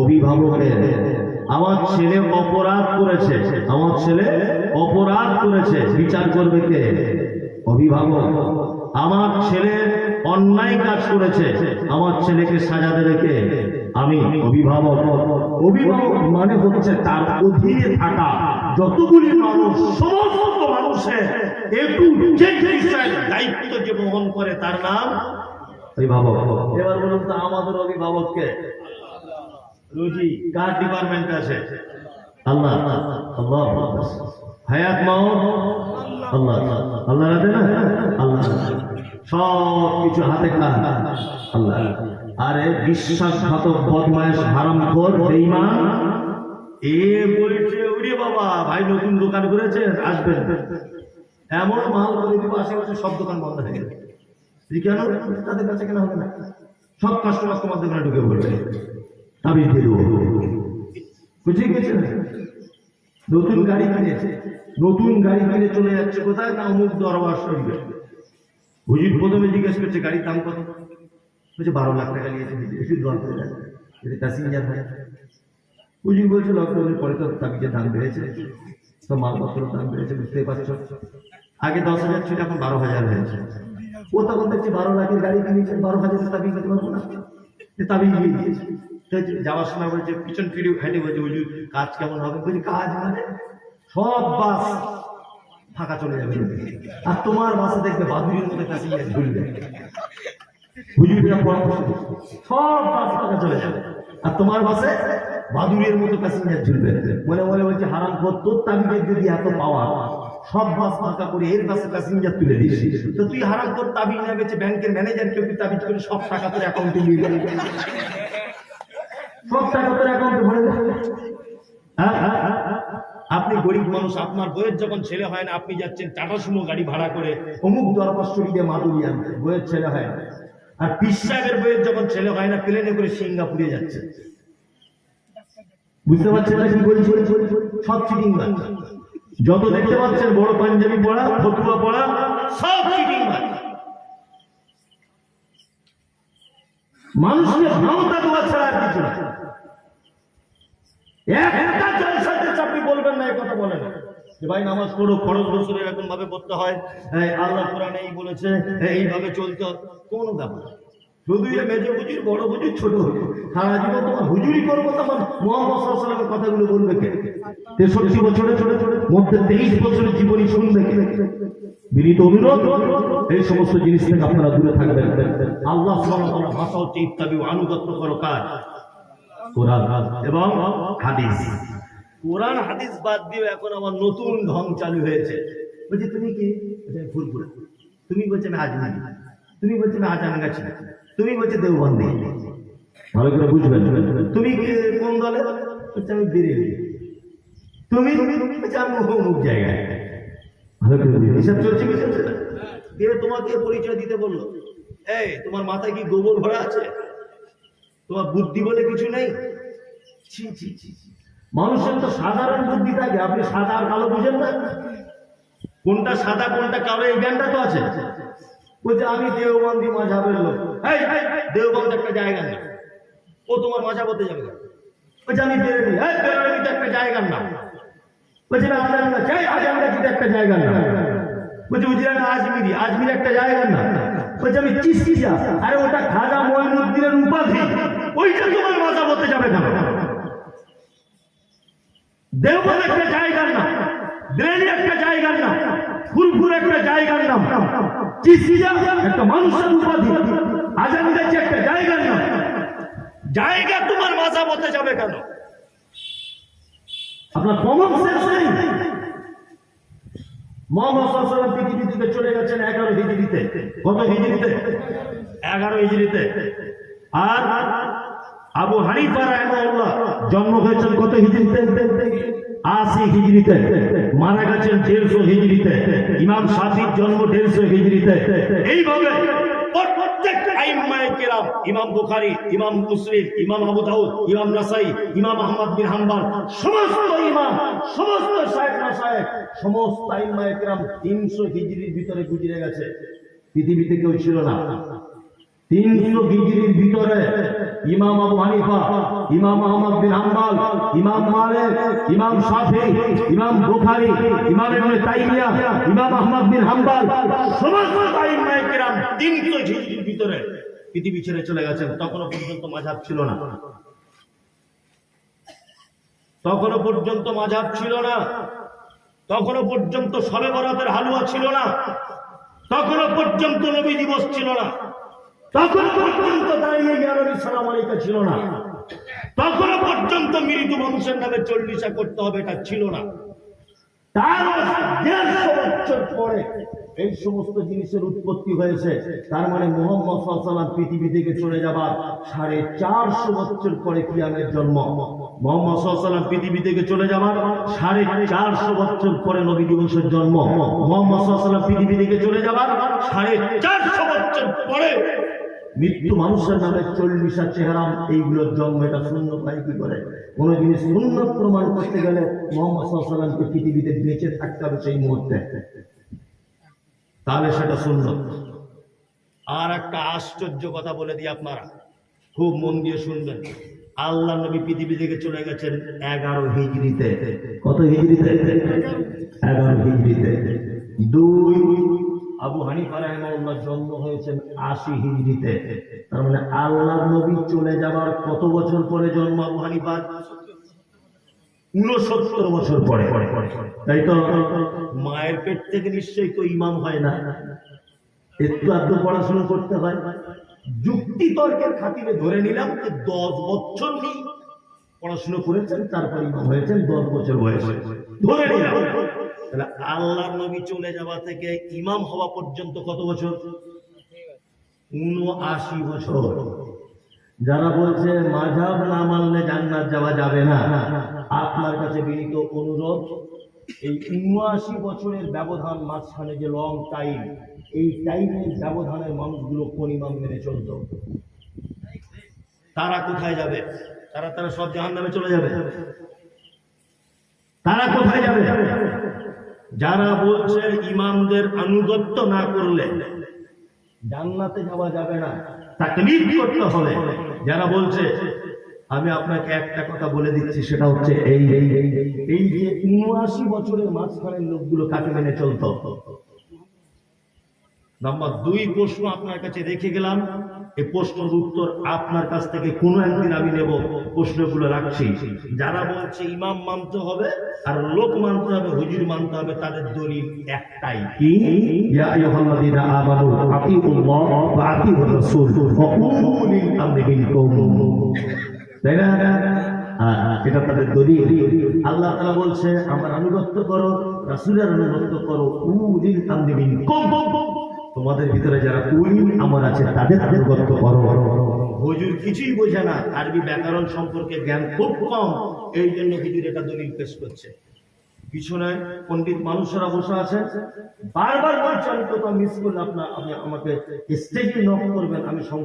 অভিভাবকের। আমার ছেলে অপরাধ করেছে। আমার ছেলে অপরাধ করেছে বিচার করবে কে? অভিভাবক, আমার ছেলে অন্যায় কাজ করেছে। আমার ছেলেকে সাজা কে? আমি অভিভাবক। অভিভাবক মানে হচ্ছে তার অধীনে থাকা যতগুলি সমস্ত মানুষের দায়িত্ব যে বহন করে তার নাম অভিভাবক। এবার বলুন তো আমাদের অভিভাবককে। রুজি কার ডিপার্টমেন্ট আছে? আল্লাহ আল্লাহ হায়াত মাও আল্লাহ আল্লাহ রাখে না আল্লাহ সব কিছু হাতে কাজ আল্লাহ। আরে বিশ্বাসঘাতক বদমায়েশ হারামখোর বেঈমান। এ বলছে ওরে বাবা ভাই নতুন দোকান করেছে আসবেন। এমন মাল করে দিব আশেপাশে সব দোকান বন্ধ হয়ে এই কেন তাদের কাছে কেন হবে না। সব কাস্টমার তোমার দোকানে ঢুকে পড়বে। আমি দিয়ে দেবো। বুঝে গেছে নতুন গাড়ি কিনেছে। নতুন গাড়ি কিনে চলে যাচ্ছে কোথায়? না অমুক দরবার শরীরে হুজুর প্রথমে জিজ্ঞেস করছে, গাড়ির দাম কত? বলছে, বারো লাখ টাকা নিয়েছে একটু দেন এটা প্যাসেঞ্জার হয়। হুজুর বলছে লকডাউনের পরে তো তাবিজের দাম বেড়েছে। সব মালপত্রের দাম বেড়েছে, বুঝতেই পারছ? আগে দশ হাজার ছিল এখন বারো হাজার হয়েছে। ও তখন দেখছি বারো লাখের গাড়ি কিনেছে, বারো হাজার তাবিজ দিতে পারব না? তাবিজ দিয়ে দিয়েছে তো যাওয়ার সময় বলছে পিছন ফিরে হেঁটে বলছে, হুজুর, কাজ কেমন হবে? বলছি, কাজ মানে সব বাস ফাঁকা চলে যাবে আর তোমার বাসে দেখবে বাদুরির মধ্যে প্যাসেঞ্জার ঝুলবে সব বাস ফাঁকা চলে যাবে। আর তোমার বাসে বাদুরের মতো প্যাসেঞ্জার ঝুলবে। মনে মনে বলছে, হারাম কর তোর তাবিজের যদি এত পাওয়া সব বাস ফাঁকা করে এর বাসে প্যাসেঞ্জার তুলে দিস। তো তুই হারাম তোর তাবিজ না বেছে ব্যাংকের ম্যানেজারকে তুই তাবিজ করে সব টাকা তোর অ্যাকাউন্টে নিয়ে যাবি সব টাকা তোর অ্যাকাউন্টে ভরে হ্যাঁ, হ্যাঁ, হ্যাঁ। আপনি গরিব মানুষ আপনার বইয়ের যখন ছেলে হয় না আপনি যাচ্ছেন টাটা সুমো গাড়ি ভাড়া করে অমুক দরপাশ্বরী দিয়ে মাদুরি আনতে। বইয়ের ছেলে হয় না। আর পিস সাহেবের বইয়ের যখন ছেলে হয় না প্লেনে করে সিঙ্গাপুরে যাচ্ছে। বুঝতে পারছেন না কি বলছি? সব চিটিং যত দেখতে পাচ্ছেন বড় পাঞ্জাবি পড়া ফতুয়া পড়া সব চিটিং মানুষকে ভাওতা দেওয়া ছাড়া আর কিছু না। একটা জলসাতে আপনি বলবেন না, এই কথা নামাজ পড়ো এরকম ভাবে পড়তে হয় এই আল্লাহ কোরআনে এই বলেছে এইভাবে চলতে হয়। ব্যাপার মেজে বড় ছোট তোমার হুজুরি করব সাল্লামের কথাগুলো বলবে কে? তেষট্টি বছরে, ছোট ছোট, মধ্যে তেইশ বছরের জীবনী শুনবে বিনীত অনুরোধ, এই সমস্ত জিনিস থেকে আপনারা দূরে থাকবেন। আল্লাহ ভাষা হচ্ছে ইত্যাদি আনুগত্য করো কাজ। কোরআন এবং হাদিস। কোরআন, হাদিস বাদ দিয়ে এখন আমার নতুন ঢং চালু হয়েছে। বলছি, তুমি কি? আমি তুমি বলছে, আমি আজমানি তুমি বলছে, আমি আজান গাছি তুমি বলছে, দেওবন্দি। ভালো করে বুঝবেন। তুমি কি কোন দলে? বলছে, আমি বেরিয়ে তুমি বলছে, আমি অমুক জায়গায়। ভালো করে এসব চলছে চলছে দিয়ে তোমাকে পরিচয় দিতে বলল। এই, তোমার মাথায় কি গোবর ভরা আছে? তোমার বুদ্ধি বলে কিছু নেই। মানুষের তো সাধারণ বুদ্ধি থাকে, আপনি সাদা আর কালো বুঝেন না। কোনটা সাদা, কোনটা কালো, এই জ্ঞানটা তো আছে। বলছে আমি দেওবন্দি মাঝাবের লোক। দেওবন্দ একটা জায়গা না ও তোমার মাঝা বলতে যাবে। না বলছে আমি বেরোনি তো একটা জায়গার নাম বলছে একটা জায়গার নাম আজমিরি, আজমির একটা জায়গার নাম বলছে আমি আরে ওটা খাজা মঈনুদ্দিনের উপাধি তোমার মাথা বলতে যাবে কেন দেওবন্দ একটা জায়গার নাম বেরেলি একটা জায়গার নাম, ফুরফুর একটা জায়গার নাম একটা মানুষের উপাধি, আজান গাছ একটা জায়গার নাম। জায়গা তোমার মাথা বলতে যাবে কেন? আপনার কমন সেন্স নেই। মোহাম্মদ সাল্লাল্লাহু পৃথিবী থেকে চলে গেছেন এগারো হিজড়িতে। কত হিজড়িতে? এগারো হিজড়িতে। আর আবু হানিফা রাহিমাহুল্লাহ জন্ম হয়েছেন কত হিজড়িতে আশি হিজড়িতে মারা গেছেন দেড়শো হিজড়িতে ইমাম শাফির জন্ম দেড়শো হিজড়িতে এইভাবে ইমাম ইমাম ইমাম ইমাম সমস্ত ইমাম, সমস্ত শায়েখ মাশায়েখ সমস্ত আইম্মায়ে কেরাম 300 হিজরির ভিতরে গুজরে গেছে। পৃথিবীতে কেউ ছিল না। তিনশো হিজরির ভিতরে ইমাম আবু হানিফা, ইমাম আহমদ বিন হাম্বল, ইমাম মালিক, ইমাম শাফি, ইমাম বুখারী, ইমাম ইবনে তাইমিয়া, ইমাম আহমদ বিন হাম্বল, সমস্ত কিরাম 300 হিজরির ভিতরে পৃথিবী ছেড়ে চলে গেছেন। তখনও পর্যন্ত মাযহাব ছিল না। তখনও পর্যন্ত মাঝাব ছিল না। তখনও পর্যন্ত সবে বরাতের হালুয়া ছিল না। তখনও পর্যন্ত নবী দিবস ছিল না। তখন পর্যন্ত দাঁড়িয়ে জ্ঞানী সালাম আলাইকা ছিল না। তখনও পর্যন্ত মৃত্যু মানুষের নামে চল্লিশা করতে হবে, এটা ছিল না। তার বছর পরে এই সমস্ত জিনিসের উৎপত্তি হয়েছে। তার মানে মোহাম্মদ পৃথিবী থেকে চলে যাবার সাড়ে চারশো বছর পরে কিয়ামের জন্ম। মোহাম্মদ পৃথিবী থেকে চলে যাবার সাড়ে চারশো বছর পরে নবী দিবসের জন্ম। মোহাম্মদ পৃথিবী থেকে চলে যাবার সাড়ে চারশো বছর পরে মৃত্যু মানুষের নামে চল্লিশা চেহারাম, এইগুলোর জন্ম, এটা শূন্য পাই কি করে? কোন জিনিস শূন্য প্রমাণ করতে গেলে মোহাম্মদ সাল্লামকে পৃথিবীতে বেঁচে থাকতে হবে সেই মুহূর্তে। তাহলে সেটা শূন্য। আর একটা আশ্চর্য কথা বলে দিই আপনারা। খুব মন দিয়ে শুনবেন। আল্লাহ নবী পৃথিবী থেকে চলে গেছেন এগারো হিজড়িতে। কত হিজড়িতে? এগারো হিজড়িতে। দুই আবু হানিফা রাহিমাহুল্লাহ জন্ম হয়েছেন আশি হিজড়িতে। তার মানে আল্লাহ নবী চলে যাবার কত বছর পরে জন্ম আবু হানিফার? উনসত্তর বছর পরে। তাই তো মায়ের পেট থেকে নিশ্চয়ই তো ইমাম হয় না। একটু আধটু পড়াশোনা করতে হয়। যুক্তি তর্কের খাতিরে ধরে নিলাম যে দশ বছর নেই পড়াশোনা করেছেন, তারপর ইমাম হয়েছেন, দশ বছর বয়স। ধরে নিলাম। তাহলে আল্লাহর নবী চলে যাওয়া থেকে ইমাম হওয়া পর্যন্ত কত বছর? উনআশি বছর। যারা বলছে মাঝাব না মানলে জান্নাত যাওয়া যাবে না, আপনার কাছে বিনীত অনুরোধ, এই উনআশি বছরের ব্যবধান মাঝখানে যে লং টাইম এই টাইমের ব্যবধানের মানুষগুলো কোন ইমাম মেনে চলত? তারা কোথায় যাবে? তারা তারা সব জাহান নামে চলে যাবে? তারা কোথায় যাবে? যারা বলছে ইমামদের আনুগত্য না করলে জান্নাতে যাওয়া যাবে না, তাকলিফ করতে হবে যারা বলছে, আমি আপনাকে একটা কথা বলে দিচ্ছি, সেটা হচ্ছে এই এই যে উনআশি বছরের মাঝখানের লোকগুলো কাকে মেনে চলতো? নাম্বার দুই প্রশ্ন আপনার কাছে রেখে গেলাম। এই প্রশ্নের উত্তর আপনার কাছ থেকে কোনো একদিন আমি নেব। প্রশ্নগুলো রাখছি। যারা বলছে ইমাম মানতে হবে আর লোক মানতে হবে, হুজুর মানতে হবে, তাদের দলিল একটাই। কি? তাই না? এটা তাদের দলিল। আল্লাহ তাআলা বলছে, আমার আনুগত্য করো, রাসূলের আনুগত্য করো উলিল আমরি মিনকুম তোমাদের ভিতরে যারা উলিল আমার আছে, তাদের আনুগত্য করো। হুজুর কিছুই বোঝে না, আরবি ব্যাকরণ সম্পর্কে জ্ঞান খুব কম, এই জন্য হুজুর এটা দলিল পেশ করছে। পিছনে পণ্ডিত মানুষেরা বসে আছে। বারবার বলছেন কোথাও মিস করলে আপনার আপনি আমাকে স্টেজে নক করবেন, আমি